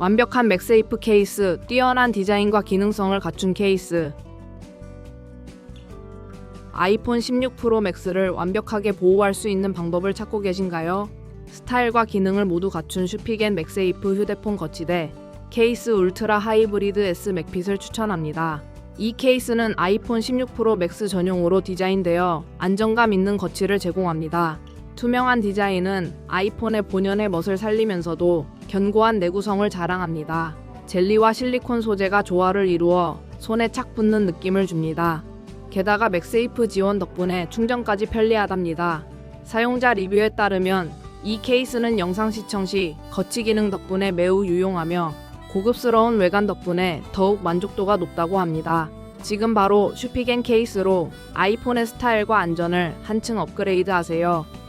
완벽한 맥세이프 케이스, 뛰어난 디자인과 기능성을 갖춘 케이스. 아이폰 16 프로 맥스를 완벽하게 보호할 수 있는 방법을 찾고 계신가요? 스타일과 기능을 모두 갖춘 슈피겐 맥세이프 휴대폰 거치대 케이스 울트라 하이브리드 S 맥핏을 추천합니다. 이 케이스는 아이폰 16 프로 맥스 전용으로 디자인되어 안정감 있는 거치를 제공합니다. 투명한 디자인은 아이폰의 본연의 멋을 살리면서도 견고한 내구성을 자랑합니다. 젤리와 실리콘 소재가 조화를 이루어 손에 착 붙는 느낌을 줍니다. 게다가 맥세이프 지원 덕분에 충전까지 편리하답니다. 사용자 리뷰에 따르면 이 케이스는 영상 시청 시 거치 기능 덕분에 매우 유용하며 고급스러운 외관 덕분에 더욱 만족도가 높다고 합니다. 지금 바로 슈피겐 케이스로 아이폰의 스타일과 안전을 한층 업그레이드 하세요.